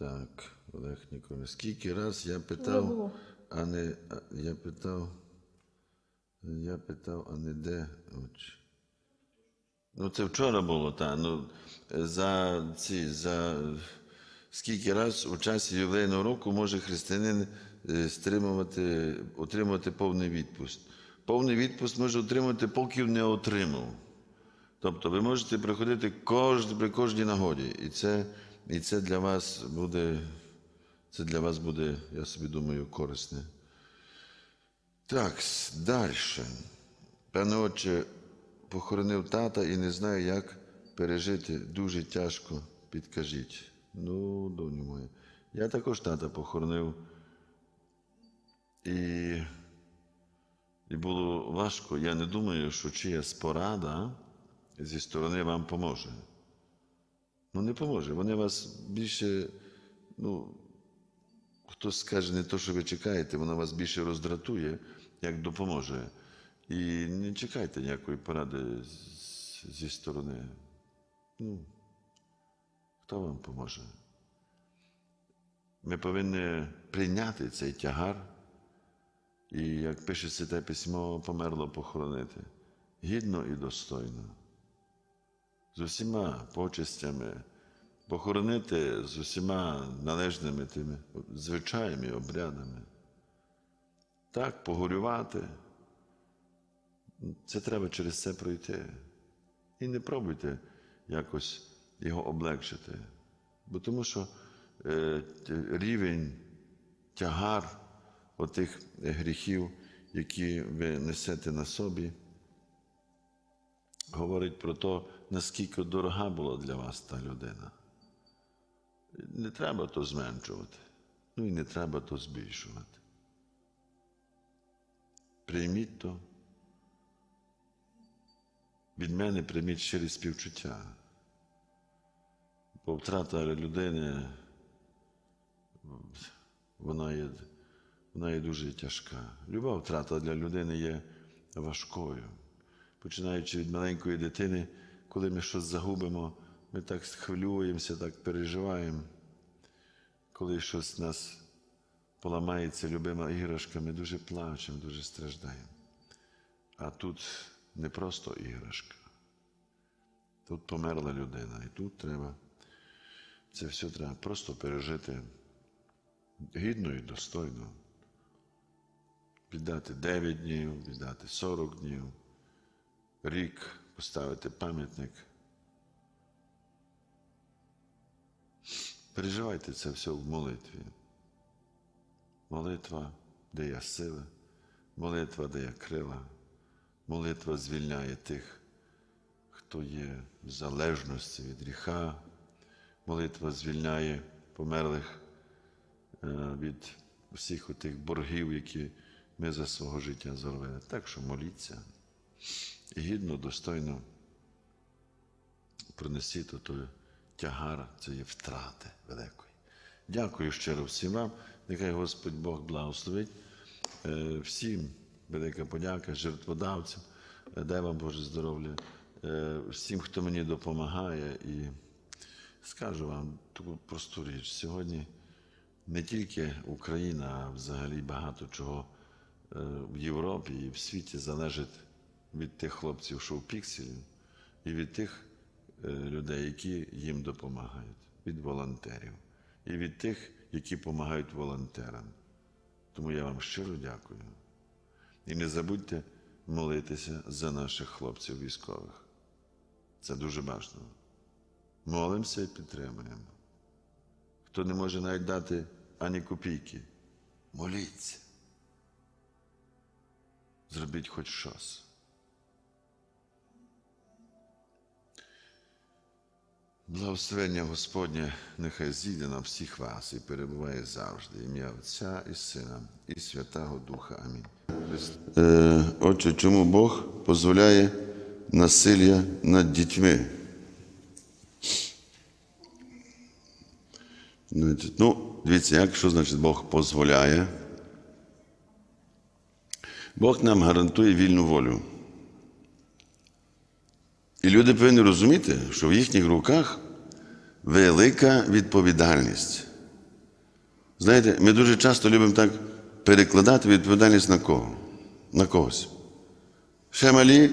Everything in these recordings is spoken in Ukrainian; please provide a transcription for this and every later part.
Так, Олег Ніколаєвич. Скільки раз я питав, а не я питав, я питав, а не де очі. Ну, це вчора було, так. Ну, за ці, за скільки раз у часі ювілейного року може християнин е, стримувати, отримувати повний відпуст. Повний відпуст може отримати, поки не отримав. Тобто ви можете приходити кожен, при кожній нагоді. І це, і це для вас буде, це для вас буде, я собі думаю, корисне. Так, далі. Пане отче, похоронив тата і не знаю, як пережити. Дуже тяжко, підкажіть. Ну, доню моя. Я також тата похоронив. І, і було важко. Я не думаю, що чиясь порада зі сторони вам поможе. Ну, не поможе. Вони вас більше, ну, хтось скаже не то, що ви чекаєте, вона вас більше роздратує, як допоможе. І не чекайте ніякої поради зі сторони. Ну, хто вам поможе? Ми повинні прийняти цей тягар, і, як пише Святе письмо, померло похоронити гідно і достойно. З усіма почестями, похоронити з усіма належними тими звичаями, обрядами. Так, погорювати. Це треба через це пройти. І не пробуйте якось його облегшити. Бо тому що е, рівень, тягар отих гріхів, які ви несете на собі, говорить про те, наскільки дорога була для вас та людина. Не треба то зменшувати, ну і не треба то збільшувати. Прийміть то. Від мене прийміть щирі співчуття. Бо втрата людини, вона є, вона є дуже тяжка. Люба втрата для людини є важкою. Починаючи від маленької дитини, коли ми щось загубимо, ми так хвилюємося, так переживаємо. Коли щось нас поламається любима іграшка, ми дуже плачемо, дуже страждаємо. А тут не просто іграшка. Тут померла людина, і тут треба, це все треба просто пережити гідно і достойно. Віддати 9 днів, віддати 40 днів, рік поставити пам'ятник. Переживайте це все в молитві. Молитва дає сили, молитва дає крила, молитва звільняє тих, хто є в залежності від гріха, молитва звільняє померлих е, від всіх отих боргів, які ми за свого життя зробили. Так що моліться і гідно, достойно пронесіть той тягар цієї втрати великої. Дякую щиро всім вам. Нехай Господь Бог благословить. Е, Всім велика подяка, жертводавцям. Е, Дай вам Боже здоров'я. Е, Всім, хто мені допомагає. І скажу вам таку просту річ. Сьогодні не тільки Україна, а взагалі багато чого в Європі і в світі залежить від тих хлопців, що в пікселі, і від тих е, людей, які їм допомагають, від волонтерів, і від тих, які допомагають волонтерам. Тому я вам щиро дякую. І не забудьте молитися за наших хлопців військових. Це дуже важливо. Молимося і підтримуємо. Хто не може навіть дати ані копійки, моліться. Зробіть хоч щось. Благословення Господнє нехай зійде на всіх вас і перебуває завжди. Ім'я Отця і Сина, і Святого Духа. Амінь. Е, отже, чому Бог дозволяє насилля над дітьми? Ну, дивіться, як що значить Бог дозволяє? Бог нам гарантує вільну волю. Люди повинні розуміти, що в їхніх руках велика відповідальність. Знаєте, ми дуже часто любимо так перекладати відповідальність на кого? На когось. Ще малі,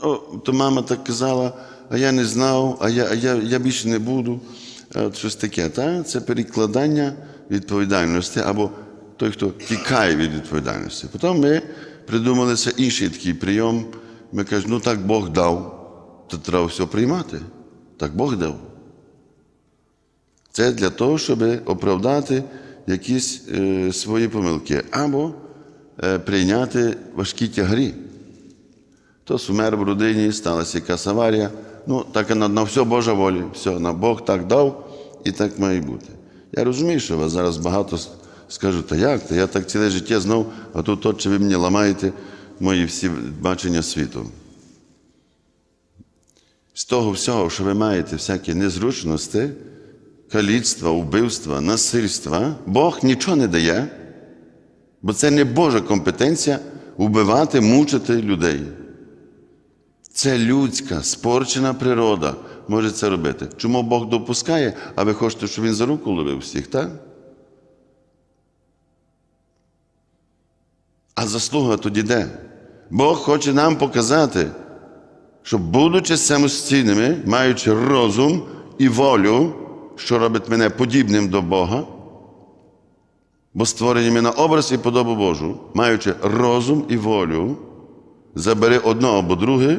о, то мама так казала, а я не знав, а я, а я, я більше не буду. От щось таке. Та? Це перекладання відповідальності або той, хто тікає від відповідальності. Потім ми придумали це інший такий прийом. Ми кажемо, ну так Бог дав, то треба все приймати. Так Бог дав. Це для того, щоб оправдати якісь е, свої помилки або е, прийняти важкі тягарі. Хтось вмер в родині, сталася якась аварія. Ну, так на, на все Божа воля, все, на Бог так дав і так має бути. Я розумію, що вас зараз багато скажуть, та як? Та я так ціле життя знав, а тут от, чи ви мені ламаєте мої всі бачення світу. З того всього, що ви маєте всякі незручності, каліцтва, вбивства, насильства, Бог нічого не дає, бо це не Божа компетенція вбивати, мучити людей. Це людська, спорчена природа може це робити. Чому Бог допускає, а ви хочете, щоб він за руку ловив всіх, так? А заслуга тоді де? Бог хоче нам показати, що, будучи самостійними, маючи розум і волю, що робить мене подібним до Бога, бо створені ми на образ і подобу Божу, маючи розум і волю, забери одного або друге,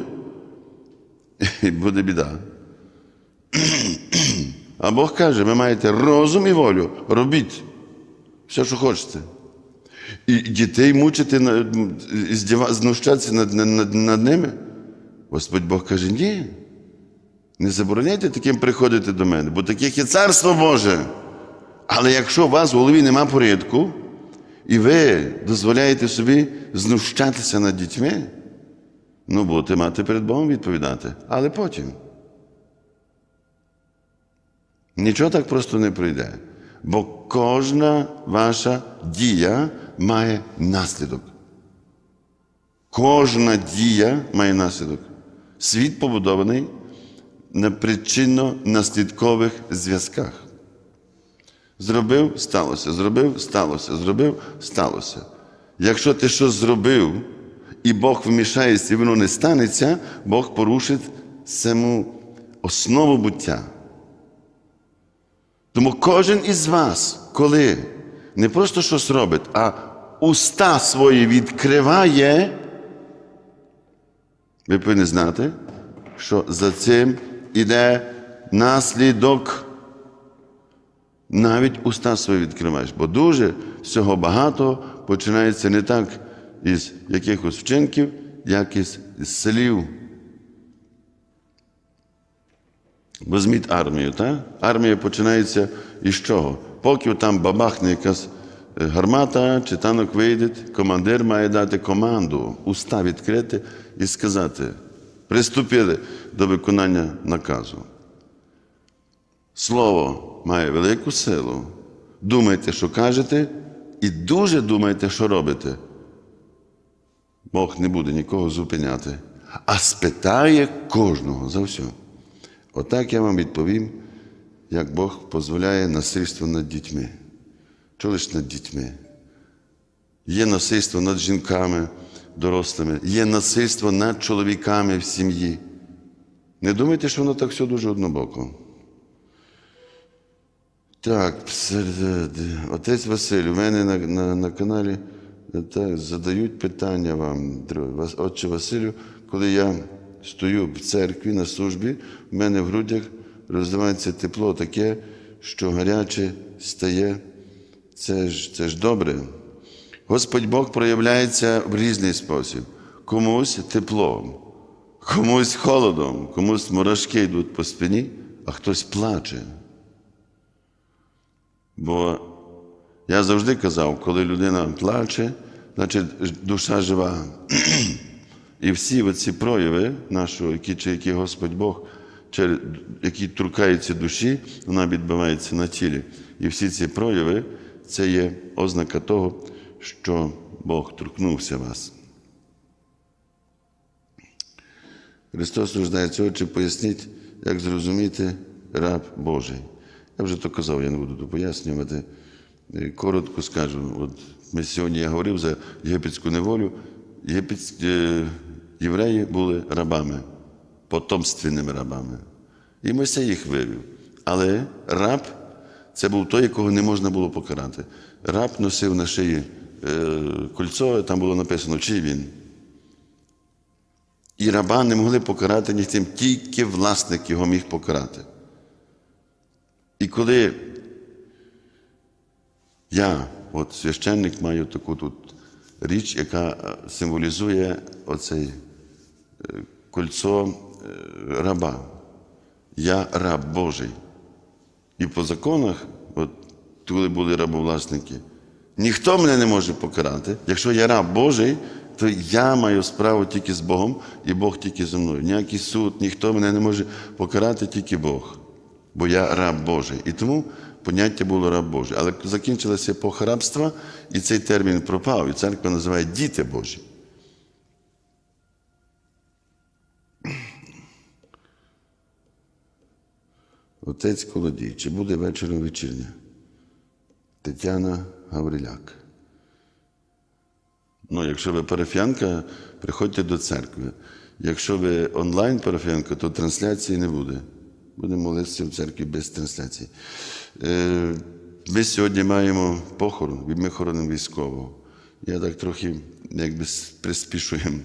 і буде біда. А Бог каже, ви маєте розум і волю, робіть все, що хочете. І дітей мучити, знущатися над, над, над ними. Господь Бог каже, ні. Не забороняйте таким приходити до мене, бо таких є царство Боже. Але якщо у вас в голові нема порядку, і ви дозволяєте собі знущатися над дітьми, ну будете мати перед Богом відповідати. Але потім. Нічого так просто не пройде. Бо кожна ваша дія має наслідок. Кожна дія має наслідок. Світ побудований на причинно-наслідкових зв'язках. Зробив, сталося, зробив, сталося, зробив, сталося. Якщо ти щось зробив, і Бог вмішається, і воно не станеться, Бог порушить саму основу буття. Тому кожен із вас, коли не просто щось робить, а уста свої відкриває, ви повинні знати, що за цим іде наслідок. Навіть уста свої відкриваєш, бо дуже всього багато починається не так із якихось вчинків, як із слів. Візьміть армію, так? Армія починається із чого? Поки там бабахне якась гармата чи танок вийде, командир має дати команду, уста відкрити і сказати: приступили до виконання наказу. Слово має велику силу. Думайте, що кажете, і дуже думайте, що робите. Бог не буде нікого зупиняти, а спитає кожного за все. Отак я вам відповім, як Бог дозволяє насильство над дітьми. Лише над дітьми? Є насильство над жінками, дорослими, є насильство над чоловіками в сім'ї. Не думайте, що воно так все дуже однобоко. Так, отець Василь, у мене на, на, на каналі е, так, задають питання вам, Отче Василю, коли я стою в церкві на службі, в мене в грудях роздивається тепло таке, що гаряче стає. Це ж, це ж добре. Господь Бог проявляється в різний спосіб. Комусь теплом, комусь холодом, комусь мурашки йдуть по спині, а хтось плаче. Бо я завжди казав, коли людина плаче, значить душа жива. І всі ці прояви нашого, які, чи які Господь Бог, через- які торкаються душі, вона відбивається на тілі. І всі ці прояви це є ознака того, що Бог торкнувся вас. Христос рождається, отче, поясніть, як зрозуміти раб Божий. Я вже то казав, я не буду то пояснювати. Е, Коротко скажу, от ми сьогодні я говорив за єгипетську неволю. Єгипетські е, євреї були рабами, потомственними рабами. І Мойсей їх вивів. Але раб це був той, якого не можна було покарати. Раб носив на шиї е, кольцо, там було написано, чий він. І раба не могли покарати ніхтим, тільки власник його міг покарати. І коли я, от священник, маю таку тут річ, яка е, символізує оцей е, кольцо раба. Я раб Божий. І по законах, от коли були рабовласники, ніхто мене не може покарати. Якщо я раб Божий, то я маю справу тільки з Богом, і Бог тільки зі мною. Ніякий суд, ніхто мене не може покарати, тільки Бог. Бо я раб Божий. І тому поняття було раб Божий. Але закінчилася епоха рабства, і цей термін пропав, і церква називає діти Божі. Отець Колодій, чи буде вечором вечірня? Тетяна Гавриляк. Ну, якщо ви парафіянка, приходьте до церкви. Якщо ви онлайн парафіянка, то трансляції не буде. Будемо молитися в церкві без трансляції. Е, Ми сьогодні маємо похорон, ми хоронимо військового. Я так трохи якби приспішуємо